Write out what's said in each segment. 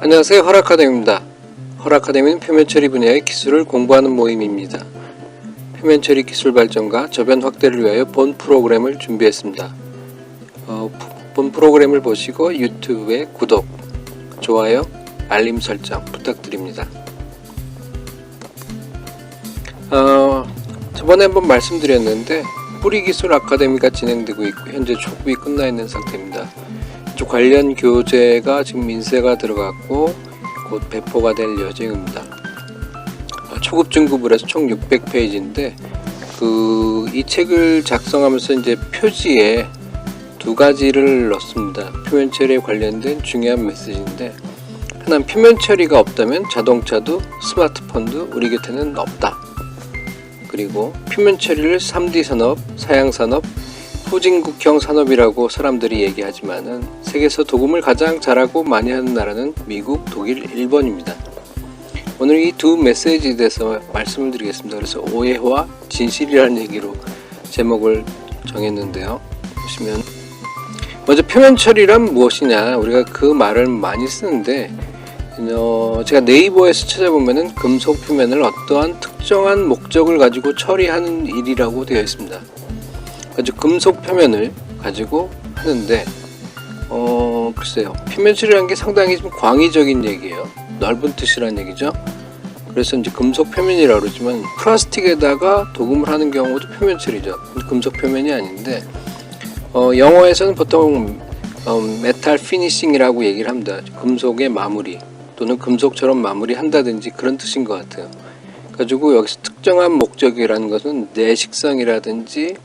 안녕하세요. 허라카데미입니다. 허라카데미는 표면 처리 분야의 기술을 공부하는 모임입니다. 표면 처리 기술 발전과 저변 확대를 위하여 본 프로그램을 준비했습니다. 어, 부- 본 프로그램을 보시고 유튜브에 구독, 좋아요, 알림 설정 부탁드립니다. 어, 저번에 한번 말씀드렸는데 뿌리 기술 아카데미가 진행되고 있고 현재 초급이 끝나 있는 상태입니다. 이쪽 관련 교재가 지금 인쇄가 들어갔고 곧 배포가 될 예정입니다. 어, 초급 중급을 해서 총 600페이지인데 그 이 책을 작성하면서 이제 표지에 두 가지를 넣습니다. 표면 처리에 관련된 중요한 메시지인데 하나는 표면 처리가 없다면 자동차도 스마트폰도 우리 곁에는 없다. 그리고 표면 처리를 3D 산업, 사양 산업, 후진국형 산업이라고 사람들이 얘기하지만은 세계에서 도금을 가장 잘하고 많이 하는 나라는 미국, 독일, 일본입니다. 오늘 이 두 메시지에 대해서 말씀을 드리겠습니다. 그래서 오해와 진실이라는 얘기로 제목을 정했는데요. 보시면 먼저 표면 처리란 무엇이냐 우리가 그 말을 많이 쓰는데 어, 제가 네이버에서 찾아보면은 금속 표면을 어떠한 특정한 목적을 가지고 처리하는 일이라고 되어 있습니다. 아주 금속 표면을 가지고 하는데 어 글쎄요 표면 처리라는 게 상당히 좀 광의적인 얘기예요. 넓은 뜻이라는 얘기죠. 그래서 이제 금속 표면이라고 그러지만 플라스틱에다가 도금을 하는 경우도 표면 처리죠. 금속 표면이 아닌데 어, 영어에서는 보통 어, 메탈 피니싱이라고 얘기를 합니다. 금속의 마무리 또는 금속처럼 마무리한다든지 그런 뜻인 것 같아요. 가지고 여기서 특정한 목적이라는 것은 내 식성이라든지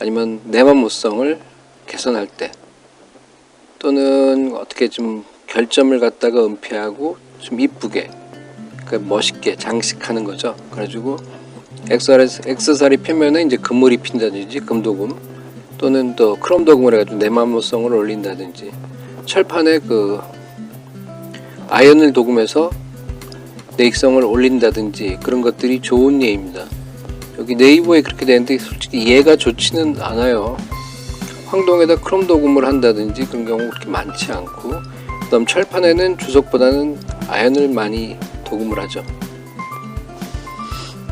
아니면 내마모성을 개선할 때 또는 어떻게 좀 결점을 갖다가 은폐하고 좀 이쁘게 그 멋있게 장식하는 거죠. 그래가지고 엑서사리 표면에 이제 금을 입힌다든지 금도금 또는 또 크롬 도금을 해가지고 내마모성을 올린다든지 철판에 그 아연을 도금해서 내익성을 올린다든지 그런 것들이 좋은 예입니다. 여기 네이버에 그렇게 되는데 솔직히 얘가 좋지는 않아요. 황동에다 크롬 도금을 한다든지 그런 경우 그렇게 많지 않고 그다음 철판에는 주석보다는 아연을 많이 도금을 하죠.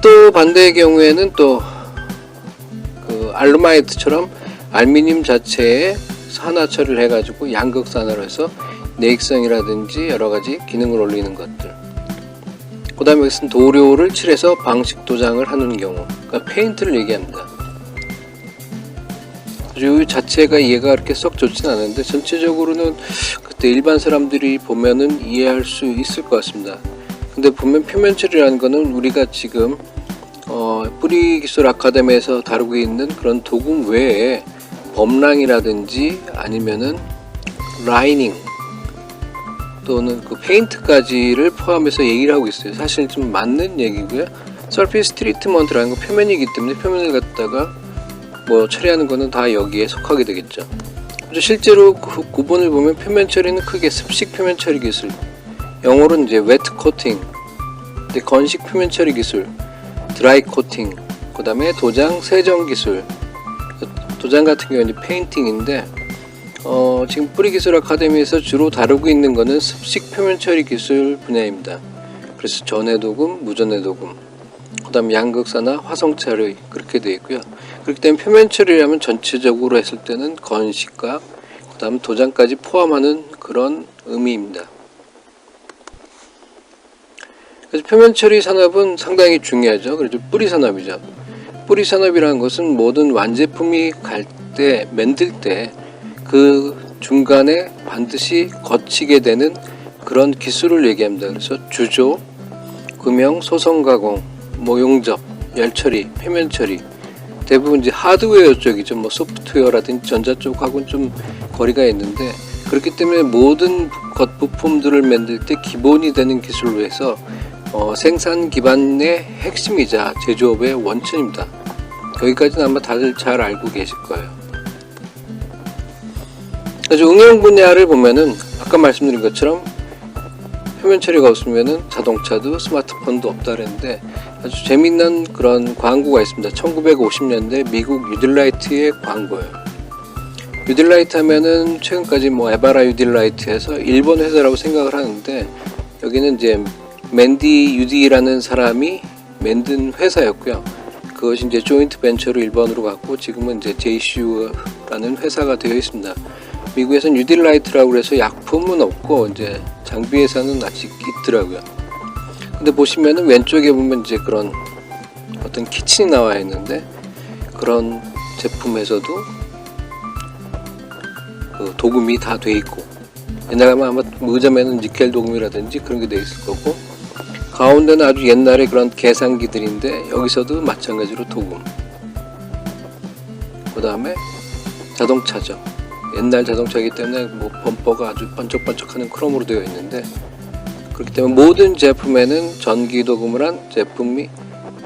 또 반대의 경우에는 또 그 알루마이트처럼 알루미늄 자체에 산화 처리를 해가지고 양극 산화로 해서 내익성이라든지 여러 가지 기능을 올리는 것들. 그다음에 여기서는 도료를 칠해서 방식 도장을 하는 경우, 그러니까 페인트를 얘기합니다. 이 자체가 이해가 그렇게 썩 좋진 않은데 전체적으로는 그때 일반 사람들이 보면은 이해할 수 있을 것 같습니다. 근데 보면 표면 처리라는 거는 우리가 지금 어, 뿌리 기술 아카데미에서 다루고 있는 그런 도금 외에 범랑이라든지 아니면은 라이닝 또는 그 페인트까지를 포함해서 얘기를 하고 있어요. 사실 좀 맞는 얘기고요. 서피스 트리트먼트라는 건 표면이기 때문에 표면을 갖다가 뭐 처리하는 거는 다 여기에 속하게 되겠죠. 실제로 그 구분을 보면 표면 처리는 크게 습식 표면 처리 기술, 영어로는 이제 웨트 코팅, 건식 표면 처리 기술, 드라이 코팅, 그 다음에 도장 세정 기술. 도장 같은 경우는 페인팅인데 어, 지금 뿌리 기술 아카데미에서 주로 다루고 있는 거는 습식 표면 처리 기술 분야입니다. 그래서 전해 도금, 무전해 도금, 그 다음 양극사나 화성 처리 그렇게 되어 있고요. 그렇기 때문에 표면 처리라면 전체적으로 했을 때는 건식과 그 다음 도장까지 포함하는 그런 의미입니다. 그래서 표면 처리 산업은 상당히 중요하죠. 그래서 뿌리 산업이죠. 뿌리 산업이라는 것은 모든 완제품이 갈 때 만들 때 그 중간에 반드시 거치게 되는 그런 기술을 얘기합니다. 그래서 주조, 금형, 소성 가공, 모용접, 열처리, 표면 처리 대부분 이제 하드웨어 쪽이죠. 뭐 소프트웨어라든지 전자 쪽하고는 좀 거리가 있는데 그렇기 때문에 모든 것 부품들을 만들 때 기본이 되는 기술로 해서 어, 생산 기반의 핵심이자 제조업의 원천입니다. 여기까지는 아마 다들 잘 알고 계실 거예요. 그래서 응용 분야를 보면은 아까 말씀드린 것처럼 표면 처리가 없으면은 자동차도 스마트폰도 없다 그랬는데 아주 재밌는 그런 광고가 있습니다. 1950년대 미국 유딜라이트의 광고예요. 유딜라이트 하면은 최근까지 뭐 에바라 유딜라이트에서 일본 회사라고 생각을 하는데 여기는 이제 맨디 유디라는 사람이 만든 회사였고요. 그것이 이제 조인트 벤처로 일본으로 갔고 지금은 이제 제이슈라는 회사가 되어 있습니다. 미국에서는 유딜라이트라고 그래서 약품은 없고 이제 장비 회사는 아직 있더라고요. 근데 보시면은 왼쪽에 보면 이제 그런 어떤 키친이 나와 있는데 그런 제품에서도 그 도금이 다 돼 있고 옛날에 아마 의자면은 니켈 도금이라든지 그런 게 돼 있을 거고 가운데는 아주 옛날에 그런 계산기들인데 여기서도 마찬가지로 도금. 그 다음에 자동차죠. 옛날 자동차이기 때문에 뭐 범퍼가 아주 번쩍번쩍하는 크롬으로 되어 있는데 그렇기 때문에 모든 제품에는 전기 도금을 한 제품이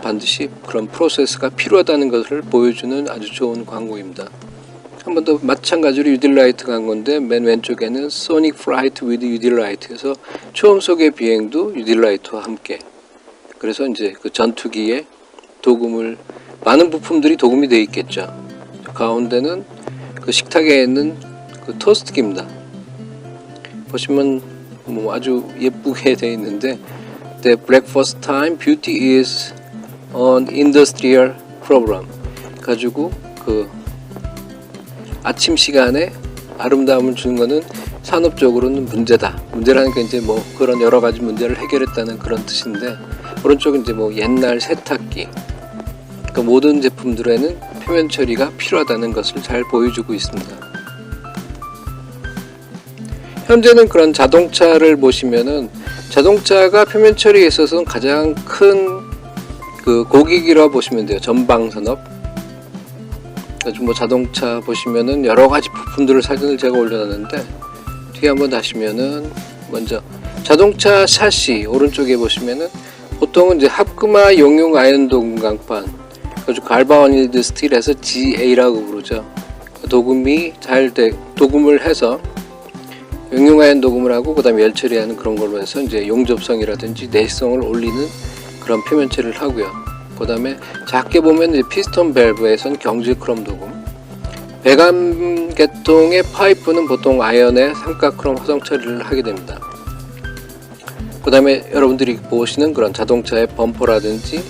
반드시 그런 프로세스가 필요하다는 것을 보여주는 아주 좋은 광고입니다. 한 번 더 마찬가지로 유딜라이트 간 건데 맨 왼쪽에는 소닉 프라이트 위드 유딜라이트에서 초음속의 비행도 유딜라이트와 함께 그래서 이제 그 전투기에 도금을 많은 부품들이 도금이 되어 있겠죠. 가운데는 그 식탁에 있는 그 토스트기입니다. 보시면 뭐 아주 예쁘게 되어 있는데 The breakfast time beauty is an industrial problem 가지고 그 아침 시간에 아름다움을 주는 거는 산업적으로는 문제다. 문제라는 게 이제 뭐 그런 여러 가지 문제를 해결했다는 그런 뜻인데 오른쪽은 이제 뭐 옛날 세탁기 그 모든 제품들에는 표면 처리가 필요하다는 것을 잘 보여주고 있습니다. 현재는 그런 자동차를 보시면은 자동차가 표면 처리에 있어서는 가장 큰 그 고객이라 보시면 돼요. 전방 산업. 그래서 뭐 자동차 보시면은 여러 가지 부품들을 사진을 제가 올려놨는데 뒤에 한번 다시면은 먼저 자동차 샤시 오른쪽에 보시면은 보통은 이제 합금화 용융 아이언 도금 강판 아주 갈바니드 스틸에서 GA라고 부르죠. 도금이 잘 돼, 도금을 해서 용융아연 도금을 하고 그다음에 열 처리하는 그런 걸로 해서 이제 용접성이라든지 내성을 올리는 그런 표면 처리를 하고요. 그다음에 작게 보면 이제 피스톤 밸브에선 경질 크롬 도금, 배관 계통의 파이프는 보통 아연의 삼각 크롬 화성 처리를 하게 됩니다. 그 다음에 여러분들이 보시는 그런 자동차의 범퍼라든지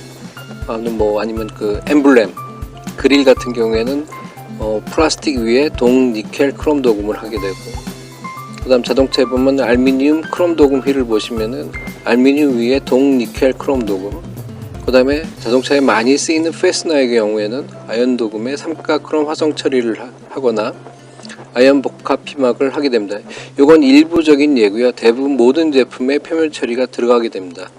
아니면 뭐 아니면 그 엠블렘 그릴 같은 경우에는 어, 플라스틱 위에 동 니켈 크롬 도금을 하게 되고 그 다음 자동차에 보면 알루미늄 크롬 도금 휠을 보시면은 알루미늄 위에 동 니켈 크롬 도금 그 다음에 자동차에 많이 쓰이는 페스너의 경우에는 아연 도금에 삼각 크롬 화성 처리를 하- 하거나 아연 복합 피막을 하게 됩니다. 이건 일부적인 예고요. 대부분 모든 제품에 표면 처리가 들어가게 됩니다.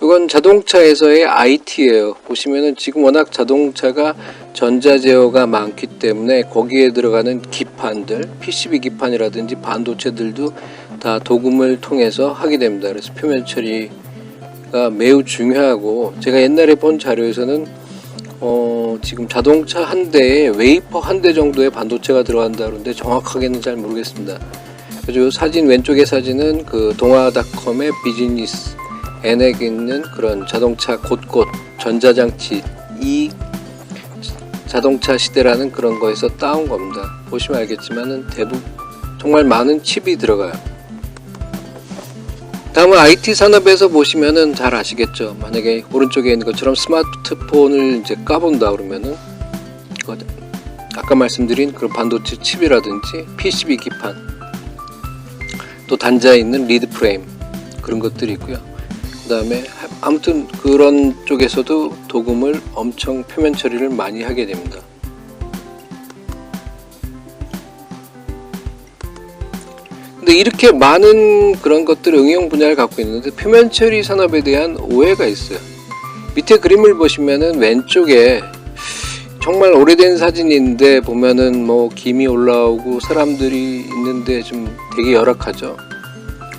이건 자동차에서의 IT예요. 보시면은 지금 워낙 자동차가 전자 제어가 많기 때문에 거기에 들어가는 기판들, PCB 기판이라든지 반도체들도 다 도금을 통해서 하게 됩니다. 그래서 표면 처리가 매우 중요하고 제가 옛날에 본 자료에서는 어, 지금 자동차 한 대에 웨이퍼 한 대 정도의 반도체가 들어간다 그러는데 정확하게는 잘 모르겠습니다. 그래서 요 사진 왼쪽의 사진은 그 동아닷컴의 비즈니스 N에 있는 그런 자동차 곳곳 전자장치 이 자동차 시대라는 그런 거에서 따온 겁니다. 보시면 알겠지만은 대부분 정말 많은 칩이 들어가요. 다음은 IT 산업에서 보시면은 잘 아시겠죠. 만약에 오른쪽에 있는 것처럼 스마트폰을 이제 까본다 그러면은 그 아까 말씀드린 그런 반도체 칩이라든지 PCB 기판 또 단자에 있는 리드 프레임 그런 것들이 있고요. 그 다음에 아무튼 그런 쪽에서도 도금을 엄청 표면 처리를 많이 하게 됩니다. 근데 이렇게 많은 그런 것들 응용 분야를 갖고 있는데 표면 처리 산업에 대한 오해가 있어요. 밑에 그림을 보시면은 왼쪽에 정말 오래된 사진인데 보면은 뭐 김이 올라오고 사람들이 있는데 좀 되게 열악하죠.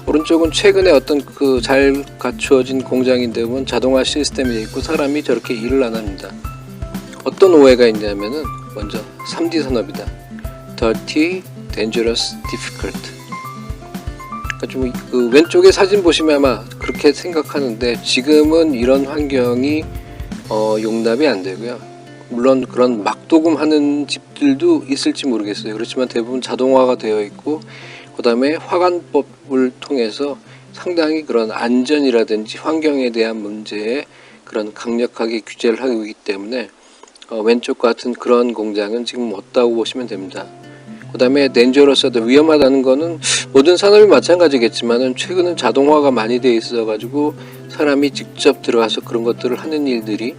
오른쪽은 최근에 어떤 그 잘 갖추어진 공장인데 보면 자동화 시스템이 돼 있고 사람이 저렇게 일을 안 합니다. 어떤 오해가 있냐면은 먼저 3D 산업이다. Dirty, Dangerous, Difficult. 그러니까 좀 그 왼쪽에 사진 보시면 아마 그렇게 생각하는데 지금은 이런 환경이 어, 용납이 안 되고요. 물론 그런 막도금 하는 집들도 있을지 모르겠어요. 그렇지만 대부분 자동화가 되어 있고 그 다음에 화관법을 통해서 상당히 그런 안전이라든지 환경에 대한 문제에 그런 강력하게 규제를 하고 있기 때문에 어, 왼쪽 같은 그런 공장은 지금 없다고 보시면 됩니다. 그 다음에 dangerous하다 위험하다는 거는 모든 산업이 마찬가지겠지만은 최근은 자동화가 많이 돼 있어 가지고 사람이 직접 들어가서 그런 것들을 하는 일들이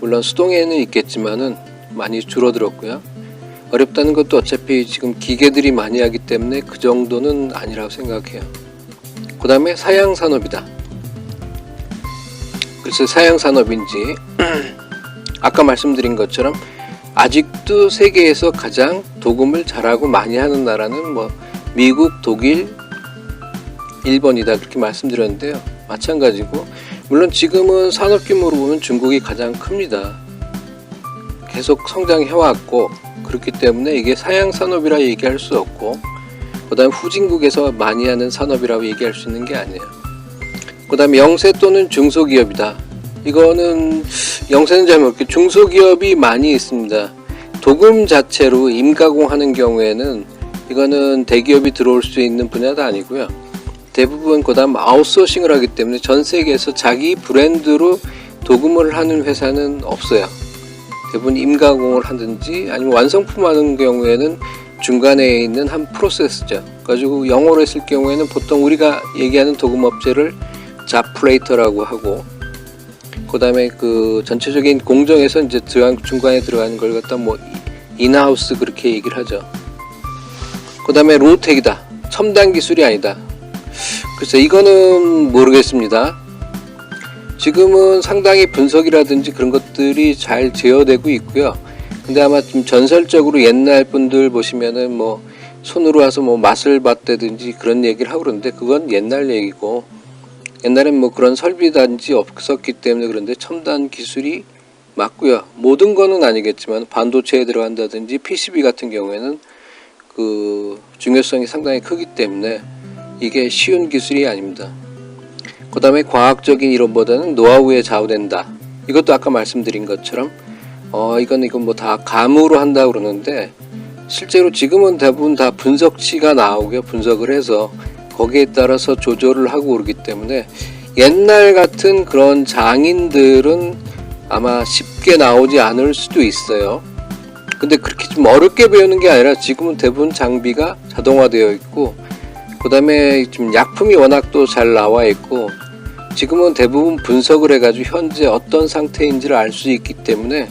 물론 수동에는 있겠지만은 많이 줄어들었고요. 어렵다는 것도 어차피 지금 기계들이 많이 하기 때문에 그 정도는 아니라고 생각해요. 그 다음에 사양 산업이다. 글쎄 사양 산업인지 아까 말씀드린 것처럼 아직도 세계에서 가장 도금을 잘하고 많이 하는 나라는 뭐 미국, 독일, 일본이다 그렇게 말씀드렸는데요. 마찬가지고 물론 지금은 산업 규모로 보면 중국이 가장 큽니다. 계속 성장해 왔고 그렇기 때문에 이게 사양 산업이라 얘기할 수 없고 그다음 후진국에서 많이 하는 산업이라고 얘기할 수 있는 게 아니에요. 그다음에 영세 또는 중소기업이다. 이거는 영세는 잘 모르겠고 중소기업이 많이 있습니다. 도금 자체로 임가공하는 경우에는 이거는 대기업이 들어올 수 있는 분야도 아니고요. 대부분 그다음 아웃소싱을 하기 때문에 전 세계에서 자기 브랜드로 도금을 하는 회사는 없어요. 대부분 임가공을 하든지 아니면 완성품 하는 경우에는 중간에 있는 한 프로세스죠. 가지고 영어로 했을 경우에는 보통 우리가 얘기하는 도금 업체를 자플레이터라고 하고 그다음에 그 전체적인 공정에서 이제 중간에 들어가는 걸 갖다 뭐 인하우스 그렇게 얘기를 하죠. 그다음에 로우텍이다. 첨단 기술이 아니다. 글쎄 이거는 모르겠습니다. 지금은 상당히 분석이라든지 그런 것들이 잘 제어되고 있고요. 근데 아마 좀 전설적으로 옛날 분들 보시면은 뭐 손으로 와서 뭐 맛을 봤다든지 그런 얘기를 하고 그러는데 그건 옛날 얘기고 옛날엔 뭐 그런 설비단지 없었기 때문에 그런데 첨단 기술이 맞고요. 모든 거는 아니겠지만 반도체에 들어간다든지 PCB 같은 경우에는 그 중요성이 상당히 크기 때문에 이게 쉬운 기술이 아닙니다. 그 다음에 과학적인 이론보다는 노하우에 좌우된다. 이것도 아까 말씀드린 것처럼 어 이건 이건 뭐 다 감으로 한다 고 그러는데 실제로 지금은 대부분 다 분석치가 나오고요. 분석을 해서 거기에 따라서 조절을 하고 그러기 때문에 옛날 같은 그런 장인들은 아마 쉽게 나오지 않을 수도 있어요. 근데 그렇게 좀 어렵게 배우는 게 아니라 지금은 대부분 장비가 자동화되어 있고 그 다음에 좀 약품이 워낙 또 잘 나와 있고 지금은 대부분 분석을 해가지고 현재 어떤 상태인지를 알 수 있기 때문에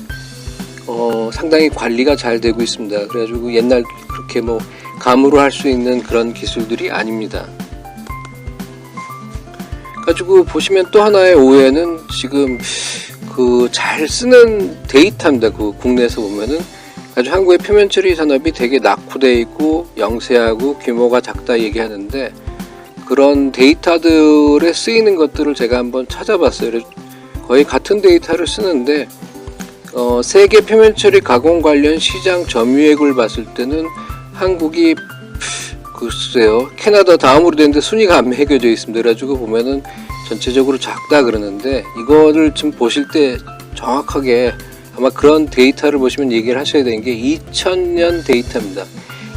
어, 상당히 관리가 잘 되고 있습니다. 그래가지고 옛날 그렇게 뭐 감으로 할 수 있는 그런 기술들이 아닙니다. 가지고 보시면 또 하나의 오해는 지금 그 잘 쓰는 데이터입니다. 그 국내에서 보면은 아주 한국의 표면 처리 산업이 되게 낙후돼 있고 영세하고 규모가 작다 얘기하는데 그런 데이터들에 쓰이는 것들을 제가 한번 찾아봤어요. 거의 같은 데이터를 쓰는데 어, 세계 표면 처리 가공 관련 시장 점유액을 봤을 때는 한국이 글쎄요 캐나다 다음으로 되는데 순위가 안 매겨져 있습니다. 그래가지고 보면은 전체적으로 작다 그러는데 이거를 지금 보실 때 정확하게 아마 그런 데이터를 보시면 얘기를 하셔야 되는 게 2000년 데이터입니다.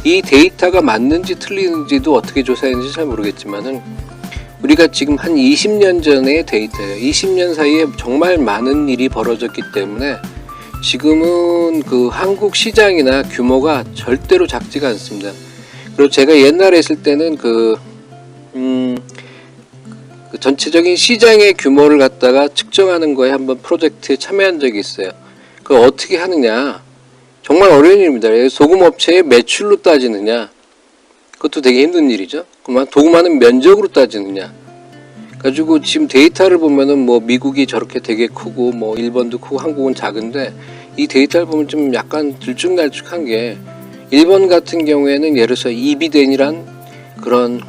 이 데이터가 맞는지 틀리는지도 어떻게 조사했는지 잘 모르겠지만은 우리가 지금 한 20년 전의 데이터예요. 20년 사이에 정말 많은 일이 벌어졌기 때문에 지금은 그 한국 시장이나 규모가 절대로 작지가 않습니다. 그리고 제가 옛날에 했을 때는 그, 음, 그 전체적인 시장의 규모를 갖다가 측정하는 거에 한번 프로젝트에 참여한 적이 있어요. 그 어떻게 하느냐. 정말 어려운 일입니다. 소금 업체의 매출로 따지느냐. 그것도 되게 힘든 일이죠. 그러면 도금하는 면적으로 따지느냐. 가지고 지금 데이터를 보면은 뭐 미국이 저렇게 되게 크고 뭐 일본도 크고 한국은 작은데 이 데이터를 보면 좀 약간 들쭉날쭉한 게 일본 같은 경우에는 예를 들어서 이비덴이란 그런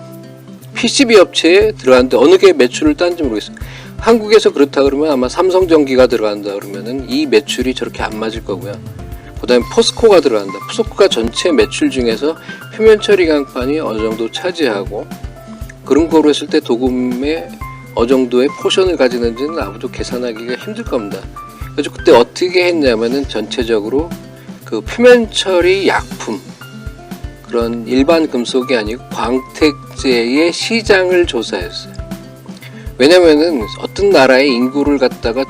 PCB 업체에 들어갔는데 어느 게 매출을 딴지 모르겠어요. 한국에서 그렇다 그러면 아마 삼성전기가 들어간다 그러면은 이 매출이 저렇게 안 맞을 거고요. 그다음에 포스코가 들어간다. 포스코가 전체 매출 중에서 표면 처리 강판이 어느 정도 차지하고 그런 거로 했을 때 도금의 어느 정도의 포션을 가지는지는 아무도 계산하기가 힘들 겁니다. 그래서 그때 어떻게 했냐면은 전체적으로 그 표면 처리 약품 그런 일반 금속이 아니고 광택제의 시장을 조사했어요. 왜냐면은 어떤 나라의 인구를 갖다가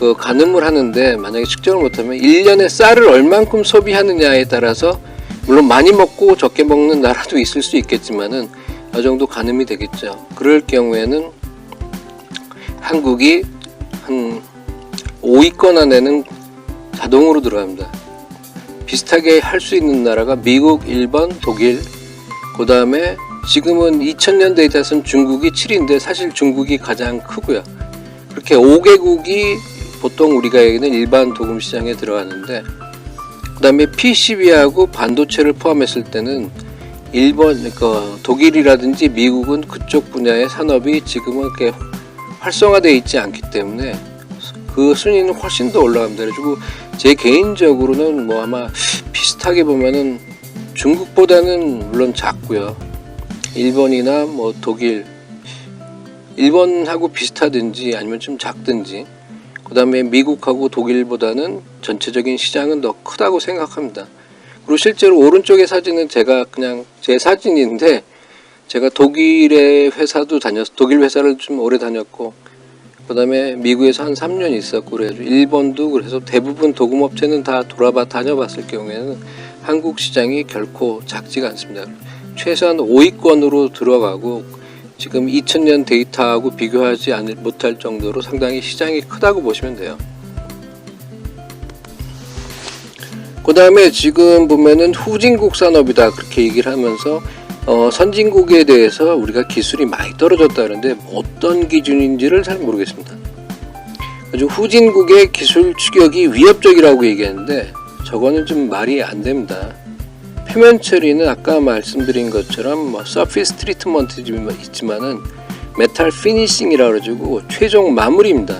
그 가늠을 하는데 만약에 측정을 못하면 1년에 쌀을 얼만큼 소비하느냐에 따라서 물론 많이 먹고 적게 먹는 나라도 있을 수 있겠지만은 어느 정도 가늠이 되겠죠. 그럴 경우에는 한국이 한 5위권 안에는 자동으로 들어갑니다. 비슷하게 할 수 있는 나라가 미국, 일본, 독일, 그 다음에 지금은 2000년 데이터에서는 중국이 7위인데 사실 중국이 가장 크고요. 그렇게 5개국이 보통 우리가 얘기는 일반 도금 시장에 들어가는데 그 다음에 PCB하고 반도체를 포함했을 때는 일본, 그러니까 독일이라든지 미국은 그쪽 분야의 산업이 지금은 이렇게 활성화되어 있지 않기 때문에 그 순위는 훨씬 더 올라갑니다. 그래가지고 제 개인적으로는 뭐 아마 비슷하게 보면은 중국보다는 물론 작고요. 일본이나 뭐 독일, 일본하고 비슷하든지 아니면 좀 작든지 그 다음에 미국하고 독일보다는 전체적인 시장은 더 크다고 생각합니다. 그리고 실제로 오른쪽의 사진은 제가 그냥 제 사진인데 제가 독일의 회사도 다녔, 독일 회사를 좀 오래 다녔고 그 다음에 미국에서 한 3년 있었고 그래가지고 일본도 그래서 대부분 도금업체는 다 돌아봐 다녀봤을 경우에는 한국 시장이 결코 작지가 않습니다. 최소한 5위권으로 들어가고 지금 2000년 데이터하고 비교하지 못할 정도로 상당히 시장이 크다고 보시면 돼요. 그 다음에 지금 보면은 후진국 산업이다 그렇게 얘기를 하면서 어, 선진국에 대해서 우리가 기술이 많이 떨어졌다는데 어떤 기준인지를 잘 모르겠습니다. 아주 후진국의 기술 추격이 위협적이라고 얘기했는데 저거는 좀 말이 안 됩니다. 표면 처리는 아까 말씀드린 것처럼 뭐 서피스 트리트먼트 있지만은 메탈 피니싱이라 그러고 최종 마무리입니다.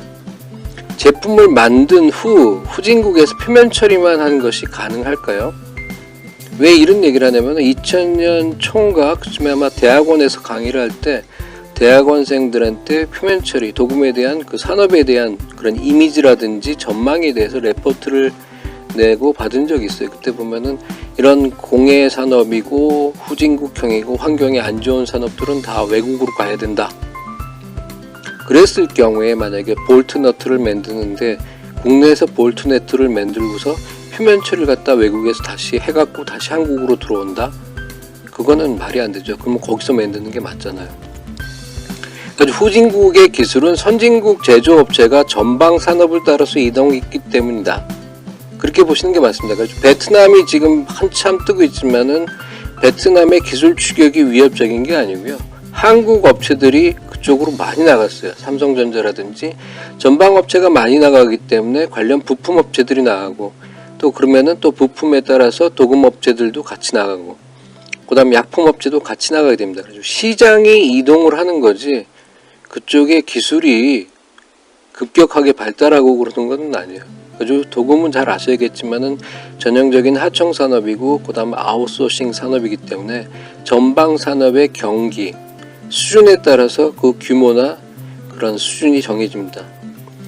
제품을 만든 후 후진국에서 표면 처리만 하는 것이 가능할까요? 왜 이런 얘기를 하냐면 2000년 총각 그쯤에 아마 대학원에서 강의를 할 때 대학원생들한테 표면 처리 도금에 대한 그 산업에 대한 그런 이미지라든지 전망에 대해서 레포트를 내고 받은 적이 있어요. 그때 보면은 이런 공해 산업이고 후진국형이고 환경이 안 좋은 산업들은 다 외국으로 가야 된다. 그랬을 경우에 만약에 볼트 너트를 만드는데 국내에서 볼트 너트를 만들고서 표면 처리를 갖다 외국에서 다시 해갖고 다시 한국으로 들어온다? 그거는 말이 안 되죠. 그러면 거기서 만드는 게 맞잖아요. 그래서 후진국의 기술은 선진국 제조업체가 전방 산업을 따라서 이동했기 때문이다. 그렇게 보시는 게 맞습니다. 그래서 베트남이 지금 한참 뜨고 있지만은 베트남의 기술 추격이 위협적인 게 아니고요. 한국 업체들이 그쪽으로 많이 나갔어요. 삼성전자라든지 전방 업체가 많이 나가기 때문에 관련 부품 업체들이 나가고 또 그러면은 또 부품에 따라서 도금 업체들도 같이 나가고 그다음 약품 업체도 같이 나가게 됩니다. 그래서 시장이 이동을 하는 거지 그쪽의 기술이 급격하게 발달하고 그러는 건 아니에요. 아주 도금은 잘 아셔야겠지만은 전형적인 하청 산업이고 그다음 아웃소싱 산업이기 때문에 전방 산업의 경기 수준에 따라서 그 규모나 그런 수준이 정해집니다.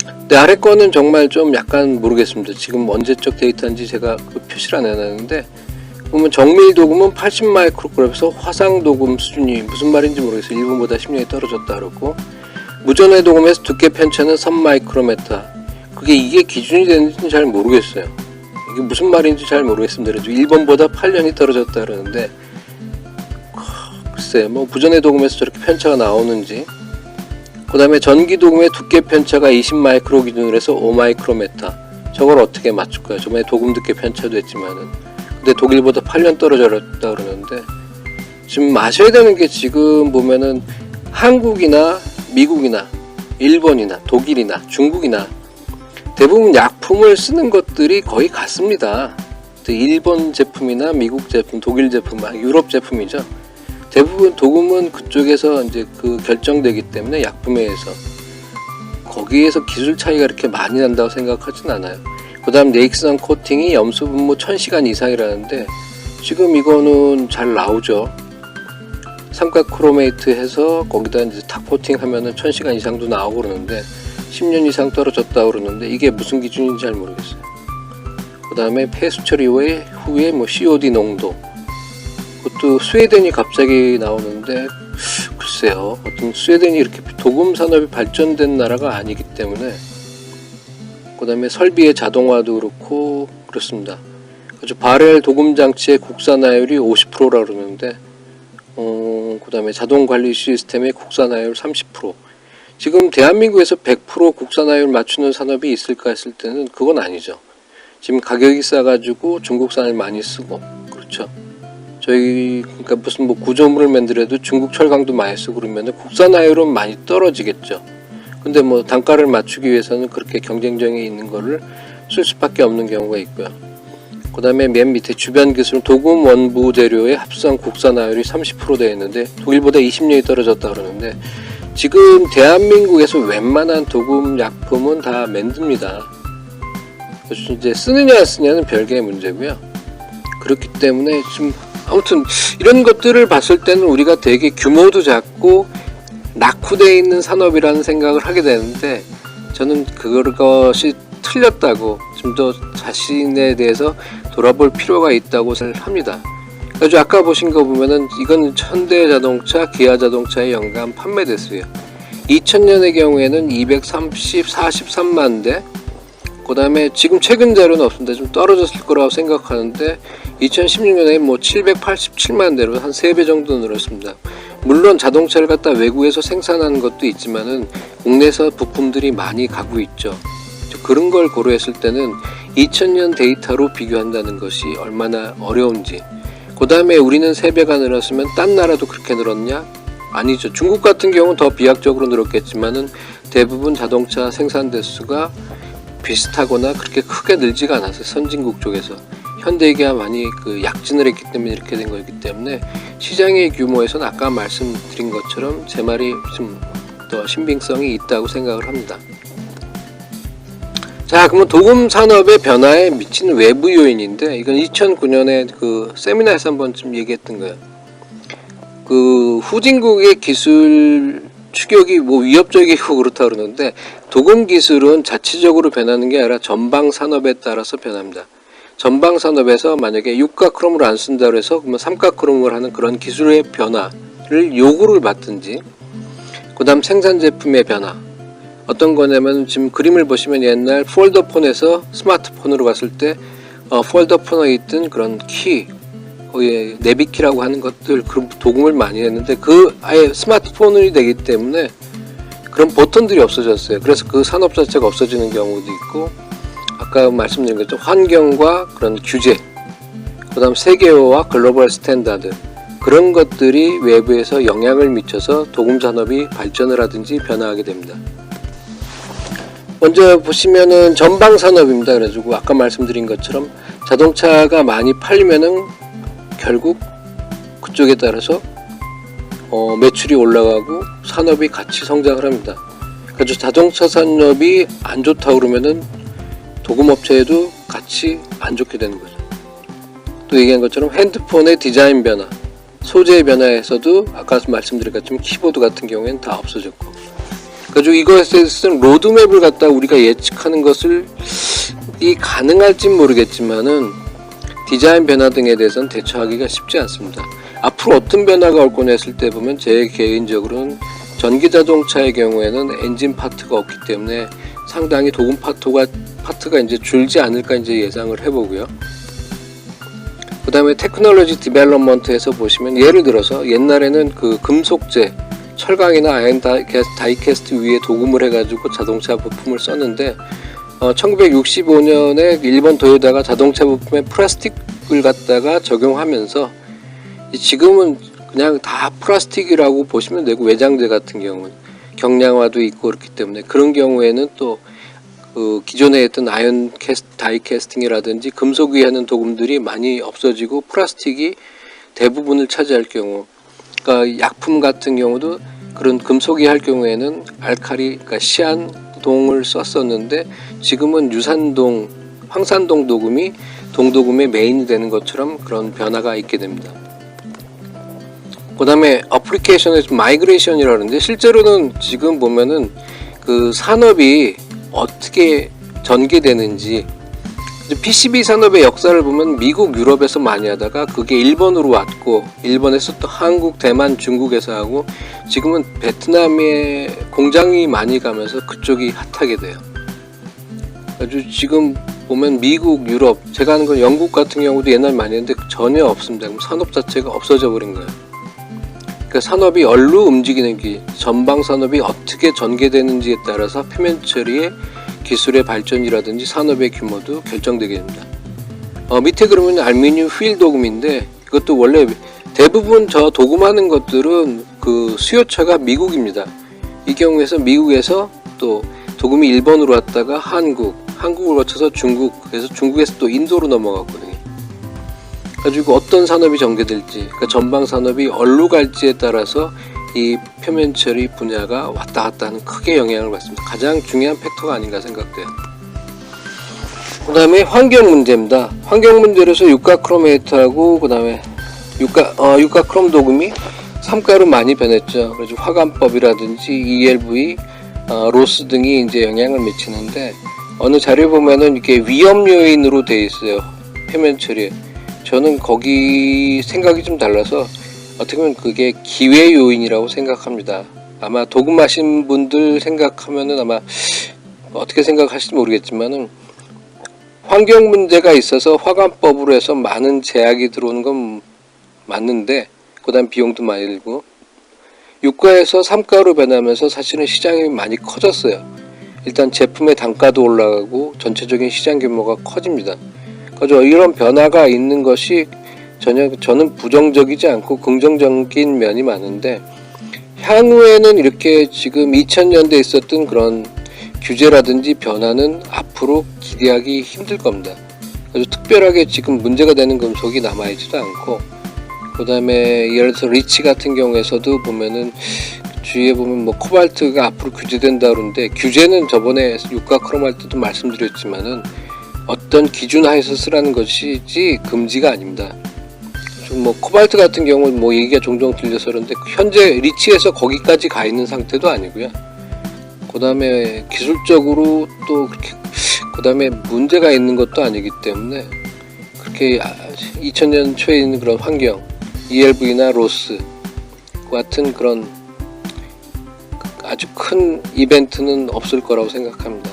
근데 아래 거는 정말 좀 약간 모르겠습니다. 지금 언제적 데이터인지 제가 그 표시를 안 해놨는데 보면 정밀 도금은 80 마이크로그램에서 화상 도금 수준이 무슨 말인지 모르겠어요. 일본보다 10년이 떨어졌다 그러고 무전의 도금에서 두께 편차는 3 마이크로메타. 그게 이게 기준이 되는지는 잘 모르겠어요. 이게 무슨 말인지 잘 모르겠습니다. 그래서 일본보다 8년이 떨어졌다 그러는데 글쎄 뭐 무전의 도금에서 저렇게 편차가 나오는지 그 다음에 전기 도금의 두께 편차가 20 마이크로 기준으로 해서 5 마이크로메타 저걸 어떻게 맞출까요? 저번에 도금 두께 편차도 했지만은 근데 독일보다 8년 떨어졌다 그러는데 지금 마셔야 되는 게 지금 보면은 한국이나 미국이나 일본이나 독일이나 중국이나 대부분 약품을 쓰는 것들이 거의 같습니다. 일본 제품이나 미국 제품, 독일 제품, 아, 유럽 제품이죠. 대부분 도금은 그쪽에서 이제 그 결정되기 때문에 약품에 의해서 거기에서 기술 차이가 이렇게 많이 난다고 생각하진 않아요. 그 다음 네익스선 코팅이 염수 분무 1000시간 이상이라는데 지금 이거는 잘 나오죠. 삼각 크로메이트 해서 거기다 이제 탁 코팅 하면은 1000시간 이상도 나오고 그러는데 10년 이상 떨어졌다 그러는데 이게 무슨 기준인지 잘 모르겠어요. 그 다음에 폐수 처리 후에, 후에 뭐 COD 농도. 그것도 스웨덴이 갑자기 나오는데 글쎄요. 어떤 스웨덴이 이렇게 도금 산업이 발전된 나라가 아니기 때문에 그 다음에 설비의 자동화도 그렇고 그렇습니다. 그래서 바렐 도금 장치의 국산화율이 50%라 그러는데 어, 그 다음에 자동 관리 시스템의 국산화율 30%. 지금 대한민국에서 100% 국산화율 맞추는 산업이 있을까 했을 때는 그건 아니죠. 지금 가격이 싸가지고 중국산을 많이 쓰고 그렇죠. 저희 그러니까 무슨 뭐 구조물을 만들어도 중국 철강도 많이 쓰고 그러면 국산화율은 많이 떨어지겠죠. 근데 뭐 단가를 맞추기 위해서는 그렇게 경쟁력이 있는 거를 쓸 수밖에 없는 경우가 있고요. 그 다음에 맨 밑에 주변 기술 도금 원부 재료의 합성 국산화율이 30% 되어 있는데 독일보다 20년이 떨어졌다 그러는데 지금 대한민국에서 웬만한 도금 약품은 다 만듭니다. 이제 쓰느냐 안 쓰느냐는 별개의 문제고요. 그렇기 때문에 지금 아무튼 이런 것들을 봤을 때는 우리가 되게 규모도 작고 낙후되어 있는 산업이라는 생각을 하게 되는데 저는 그것이 틀렸다고 좀 더 자신에 대해서 돌아볼 필요가 있다고 생각합니다. 그래서 아까 보신 거 보면은 이건 현대 자동차, 기아 자동차의 연간 판매 대수예요. 2000년의 경우에는 230, 43만 대. 그 다음에 지금 최근 자료는 없습니다. 좀 떨어졌을 거라고 생각하는데 2016년에 뭐 787만 대로 한 3배 정도 늘었습니다. 물론 자동차를 갖다 외국에서 생산하는 것도 있지만은 국내에서 부품들이 많이 가고 있죠. 그런 걸 고려했을 때는 2000년 데이터로 비교한다는 것이 얼마나 어려운지. 그 다음에 우리는 3배가 늘었으면 딴 나라도 그렇게 늘었냐? 아니죠. 중국 같은 경우는 더 비약적으로 늘었겠지만은 대부분 자동차 생산 대수가 비슷하거나 그렇게 크게 늘지가 않았어요. 선진국 쪽에서. 현대기가 많이 그 약진을 했기 때문에 이렇게 된 거기 때문에 시장의 규모에서는 아까 말씀드린 것처럼 제 말이 좀 더 신빙성이 있다고 생각을 합니다. 자, 그러면 도금 산업의 변화에 미치는 외부 요인인데 이건 2009년에 그 세미나에서 한번 좀 얘기했던 거예요. 그 후진국의 기술 추격이 뭐 위협적이고 그렇다 그러는데 도금 기술은 자체적으로 변하는 게 아니라 전방 산업에 따라서 변합니다. 전방 산업에서 만약에 육가 크롬을 안 쓴다 그래서 그러면 삼가 크롬을 하는 그런 기술의 변화를 요구를 받든지 그다음 생산 제품의 변화 어떤 거냐면 지금 그림을 보시면 옛날 폴더폰에서 스마트폰으로 갔을 때 어, 폴더폰에 있던 그런 키 거기에 내비키라고 하는 것들 그런 도금을 많이 했는데 그 아예 스마트폰이 되기 때문에 그런 버튼들이 없어졌어요. 그래서 그 산업 자체가 없어지는 경우도 있고 아까 말씀드린 것처럼 환경과 그런 규제 그다음 세계화와 글로벌 스탠다드 그런 것들이 외부에서 영향을 미쳐서 도금 산업이 발전을 하든지 변화하게 됩니다. 먼저 보시면은 전방 산업입니다. 그래가지고 아까 말씀드린 것처럼 자동차가 많이 팔리면은 결국 그쪽에 따라서 어, 매출이 올라가고 산업이 같이 성장을 합니다. 그래서 자동차 산업이 안 좋다 그러면은 도금업체에도 같이 안 좋게 되는 거죠. 또 얘기한 것처럼 핸드폰의 디자인 변화, 소재 변화에서도 아까 말씀드린 것처럼 키보드 같은 경우에는 다 없어졌고 그래서 이것에 쓴 로드맵을 갖다 우리가 예측하는 것을 이 가능할지 모르겠지만은 디자인 변화 등에 대해서는 대처하기가 쉽지 않습니다. 앞으로 어떤 변화가 올 거냐 했을 때 보면 제 개인적으로는 전기 자동차의 경우에는 엔진 파트가 없기 때문에 상당히 도금 파트가 파트가 이제 줄지 않을까 이제 예상을 해보고요. 그 다음에 테크놀로지 디벨롭먼트에서 보시면 예를 들어서 옛날에는 그 금속재 철강이나 아연 다이캐스트 위에 도금을 해가지고 자동차 부품을 썼는데 어, 1965년에 일본 도요다가 자동차 부품에 플라스틱을 갖다가 적용하면서 지금은 그냥 다 플라스틱이라고 보시면 되고 외장재 같은 경우는 경량화도 있고 그렇기 때문에 그런 경우에는 또 그 기존에 했던 아연 캐스 다이 캐스팅이라든지 금속 위에 하는 도금들이 많이 없어지고 플라스틱이 대부분을 차지할 경우 그러니까 약품 같은 경우도 그런 금속이 할 경우에는 알카리, 그러니까 시안동을 썼었는데 지금은 유산동, 황산동 도금이 동도금의 메인이 되는 것처럼 그런 변화가 있게 됩니다. 그 다음에 어플리케이션에서 마이그레이션이라 는데 실제로는 지금 보면은 그그 산업이 어떻게 전개되는지 PCB 산업의 역사를 보면 미국, 유럽에서 많이 하다가 그게 일본으로 왔고 일본에서 또 한국, 대만, 중국에서 하고 지금은 베트남에 공장이 많이 가면서 그쪽이 핫하게 돼요. 아주 지금 보면 미국, 유럽, 제가 하는 건 영국 같은 경우도 옛날 많이 했는데 전혀 없습니다. 그럼 산업 자체가 없어져 버린 거예요. 그 산업이 얼로 움직이는 게 전방 산업이 어떻게 전개되는지에 따라서 표면 처리의 기술의 발전이라든지 산업의 규모도 결정되게 됩니다. 어, 밑에 그러면 알루미늄 휠 도금인데 이것도 원래 대부분 저 도금하는 것들은 그 수요처가 미국입니다. 이 경우에서 미국에서 또 도금이 일본으로 왔다가 한국, 한국을 거쳐서 중국, 그래서 중국에서 또 인도로 넘어갔거든요. 가지고 어떤 산업이 전개될지, 그 전방 산업이 어디로 갈지에 따라서 이 표면 처리 분야가 왔다 갔다 하는 크게 영향을 받습니다. 가장 중요한 팩터가 아닌가 생각돼요. 그 다음에 환경 문제입니다. 환경 문제로서 유가 크로메이트하고 그 다음에 유가, 어, 유가 크롬 도금이 삼가로 많이 변했죠. 그래서 화관법이라든지 ELV, 어, 로스 등이 이제 영향을 미치는데 어느 자료 보면은 이렇게 위험 요인으로 돼 있어요. 표면 처리에. 저는 거기 생각이 좀 달라서 어떻게 보면 그게 기회 요인이라고 생각합니다. 아마 도금하신 분들 생각하면은 아마 어떻게 생각하실지 모르겠지만은 환경 문제가 있어서 화관법으로 해서 많은 제약이 들어오는 건 맞는데 그다음 비용도 많이 들고 유가에서 삼가로 변하면서 사실은 시장이 많이 커졌어요. 일단 제품의 단가도 올라가고 전체적인 시장 규모가 커집니다. 그래서 이런 변화가 있는 것이 전혀 저는 부정적이지 않고 긍정적인 면이 많은데 향후에는 이렇게 지금 2000년대에 있었던 그런 규제라든지 변화는 앞으로 기대하기 힘들 겁니다. 그래서 특별하게 지금 문제가 되는 금속이 남아있지도 않고 그 다음에 예를 들어서 리치 같은 경우에서도 보면은 주위에 보면 뭐 코발트가 앞으로 규제된다 그러는데 규제는 저번에 유가 크롬 할 때도 말씀드렸지만은 어떤 기준 하에서 쓰라는 것이지 금지가 아닙니다. 좀뭐 코발트 같은 경우는 뭐 얘기가 종종 들려서 그런데 현재 리치에서 거기까지 가 있는 상태도 아니고요. 그 다음에 기술적으로 또 그렇게 그 다음에 문제가 있는 것도 아니기 때문에 그렇게 2000년 초에 있는 그런 환경 ELV나 로스 같은 그런 아주 큰 이벤트는 없을 거라고 생각합니다.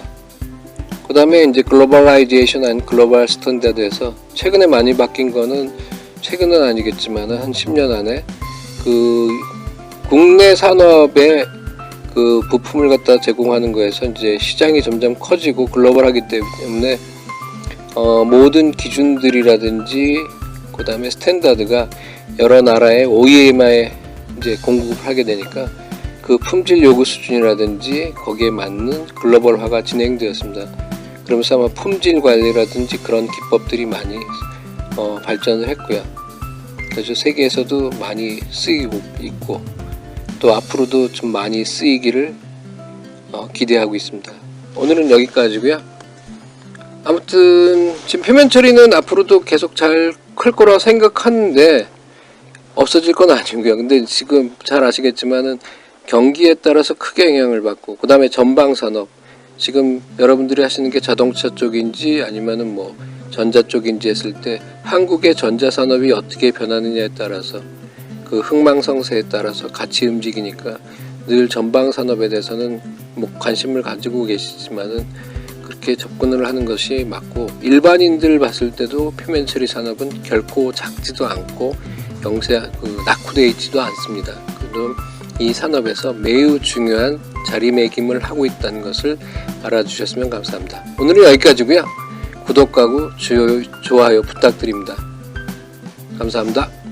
그 다음에 이제 글로벌라이제이션 앤 글로벌 스탠다드에서 최근에 많이 바뀐 거는 최근은 아니겠지만 한 10년 안에 그 국내 산업의 그 부품을 갖다 제공하는 거에서 이제 시장이 점점 커지고 글로벌하기 때문에 어, 모든 기준들이라든지 그 다음에 스탠다드가 여러 나라의 OEM에 이제 공급을 하게 되니까 그 품질 요구 수준이라든지 거기에 맞는 글로벌화가 진행되었습니다. 그러면서 아마 품질 관리라든지 그런 기법들이 많이 어, 발전을 했고요. 그래서 세계에서도 많이 쓰이고 있고 또 앞으로도 좀 많이 쓰이기를 어, 기대하고 있습니다. 오늘은 여기까지고요. 아무튼 지금 표면 처리는 앞으로도 계속 잘 클 거라 생각하는데 없어질 건 아니고요. 근데 지금 잘 아시겠지만은 경기에 따라서 크게 영향을 받고 그 다음에 전방 산업 지금 여러분들이 하시는 게 자동차 쪽인지 아니면은 뭐 전자 쪽인지 했을 때 한국의 전자 산업이 어떻게 변하느냐에 따라서 그 흥망성쇠에 따라서 같이 움직이니까 늘 전방 산업에 대해서는 뭐 관심을 가지고 계시지만은 그렇게 접근을 하는 것이 맞고 일반인들 봤을 때도 표면 처리 산업은 결코 작지도 않고 영세 그 낙후되어 있지도 않습니다. 그럼 이 산업에서 매우 중요한 자리매김을 하고 있다는 것을 알아주셨으면 감사합니다. 오늘은 여기까지고요. 구독하고 좋아요 부탁드립니다. 감사합니다.